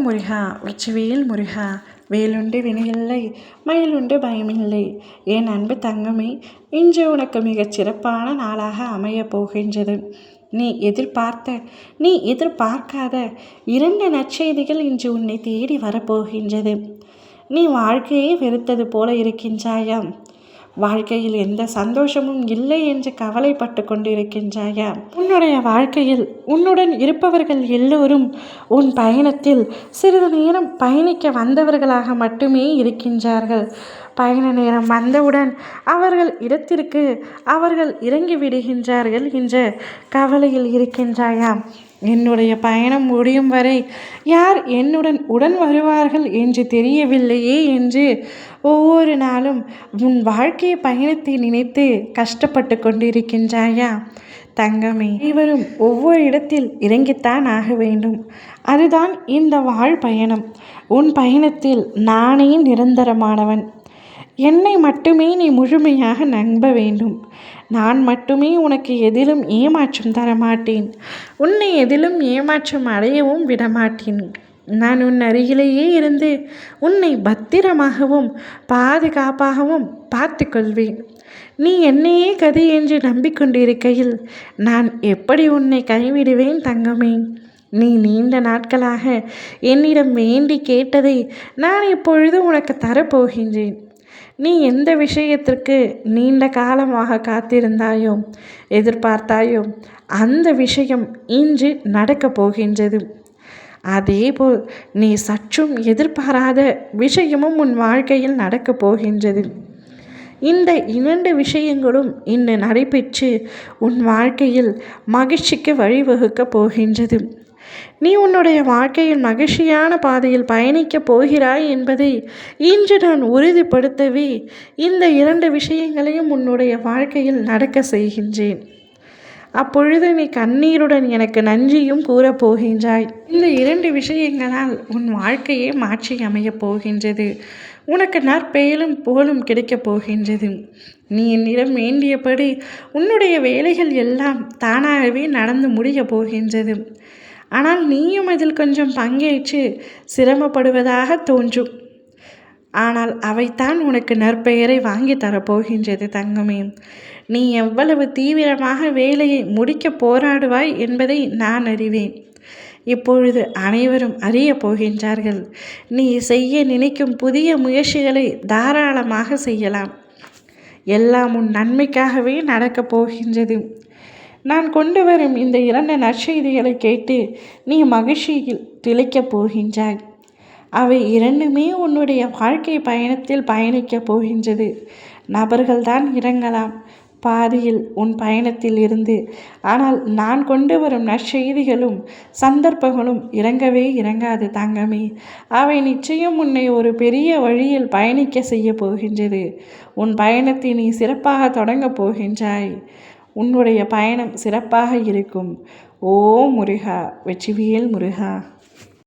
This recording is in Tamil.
ஓம் முருகா வெற்றிவேல் முருகா வேலுண்டு வினையில்லை மயிலுண்டு பயமில்லை. என் அன்பு தங்கமே இன்று உனக்கு மிகச் சிறப்பான நாளாக அமையப் போகின்றது. நீ எதிர்பார்த்த நீ எதிர்பார்க்காத இரண்டு நற்செய்திகள் இன்று உன்னை தேடி வரப்போகின்றது நீ வாழ்க்கையை வெறுத்தது போல இருக்கின்றாயா வாழ்க்கையில் எந்த சந்தோஷமும் இல்லை என்று கவலைப்பட்டு கொண்டிருக்கின்றாயா? உன்னுடைய வாழ்க்கையில் உன்னுடன் இருப்பவர்கள் எல்லோரும் உன் பயணத்தில் சிறிது நேரம் பயணிக்க வந்தவர்களாக மட்டுமே இருக்கின்றார்கள். பயண நேரம் வந்தவுடன் அவர்கள் இடத்திற்கு அவர்கள் இறங்கி விடுகின்றார்கள் என்ற கவலையில் இருக்கின்றாயா என்னுடைய பயணம் முடியும் வரை யார் என்னுடன் உடன் வருவார்கள் என்று தெரியவில்லையே என்று ஒவ்வொரு நாளும் உன் வாழ்க்கை பயணத்தை நினைத்து கஷ்டப்பட்டு கொண்டிருக்கின்றாயா தங்கமே இவரும் ஒவ்வொரு இடத்தில் இறங்கித்தான் ஆக வேண்டும். அதுதான் இந்த வாழ் பயணம். உன் பயணத்தில் நானே நிரந்தரமானவன். என்னை மட்டுமே நீ முழுமையாக நம்ப வேண்டும். நான் மட்டுமே உனக்கு எதிலும் ஏமாற்றம் தரமாட்டேன். உன்னை எதிலும் ஏமாற்றம் அடையவும் விடமாட்டேன். நான் உன் அருகிலேயே இருந்து உன்னை பத்திரமாகவும் பாதுகாப்பாகவும் பார்த்து கொள்வேன். நீ என்னையே கதி என்று நம்பிக்கொண்டிருக்கையில் நான் எப்படி உன்னை கைவிடுவேன் தங்கமே? நீ நீண்ட நாட்களாக என்னிடம் வேண்டி கேட்டதை நான் இப்பொழுது உனக்கு தரப்போகின்றேன். நீ எந்த விஷயத்திற்கு நீண்ட காலமாக காத்திருந்தாயோ எதிர்பார்த்தாயோ அந்த விஷயம் இன்று நடக்கப் போகின்றது. அதேபோல் நீ சற்றும் எதிர்பாராத விஷயமும் உன் வாழ்க்கையில் நடக்கப் போகின்றது. இந்த இரண்டு விஷயங்களும் இன்று நடைபெற்று உன் வாழ்க்கையில் மகிழ்ச்சிக்கு வழிவகுக்கப் போகின்றது. நீ உன்னுடைய வாழ்க்கையில் மகிழ்ச்சியான பாதையில் பயணிக்கப் போகிறாய் என்பதை இன்று நான் உறுதிப்படுத்தவே இந்த இரண்டு விஷயங்களையும் உன்னுடைய வாழ்க்கையில் நடக்க செய்கின்றேன். அப்பொழுது நீ கண்ணீருடன் எனக்கு நன்றியும் கூறப் போகின்றாய். இந்த இரண்டு விஷயங்களால் உன் வாழ்க்கையே மாற்றி அமையப் போகின்றது. உனக்கு நற்பெயலும் புகழும் கிடைக்கப் போகின்றது. நீ என்னிடம் வேண்டியபடி உன்னுடைய வேலைகள் எல்லாம் தானாகவே நடந்து முடியப் போகின்றது. ஆனால் நீயும் அதில் கொஞ்சம் பங்கேற்று சிரமப்படுவதாக தோன்றும். ஆனால் அவைத்தான் உனக்கு நற்பெயரை வாங்கி தரப்போகின்றது தங்கமே. நீ எவ்வளவு தீவிரமாக வேலையை முடிக்க போராடுவாய் என்பதை நான் அறிவேன். இப்பொழுது அனைவரும் அறிய போகின்றார்கள். நீ செய்ய நினைக்கும் புதிய முயற்சிகளை தாராளமாக செய்யலாம். எல்லாம் உன் நன்மைக்காகவே நடக்கப் போகின்றது. நான் கொண்டு வரும் இந்த இரண்டு நற்செய்திகளை கேட்டு நீ மகிழ்ச்சியில் திளைக்கப் போகின்றாய். அவை இரண்டுமே உன்னுடைய வாழ்க்கை பயணத்தில் பயணிக்கப் போகின்றது. நபர்கள்தான் இறங்கலாம் பாதியில் உன் பயணத்தில் இருந்து. ஆனால் நான் கொண்டு வரும் நற்செய்திகளும் சந்தர்ப்பங்களும் இறங்கவே இறங்காது தங்கமே. அவை நிச்சயம் உன்னை ஒரு பெரிய வழியில் பயணிக்க செய்ய போகின்றது. உன் பயணத்தை நீ சிறப்பாக தொடங்கப் போகின்றாய். உன்னுடைய பயணம் சிறப்பாக இருக்கும். ஓ முருகா வெற்றிவேல் முருகா.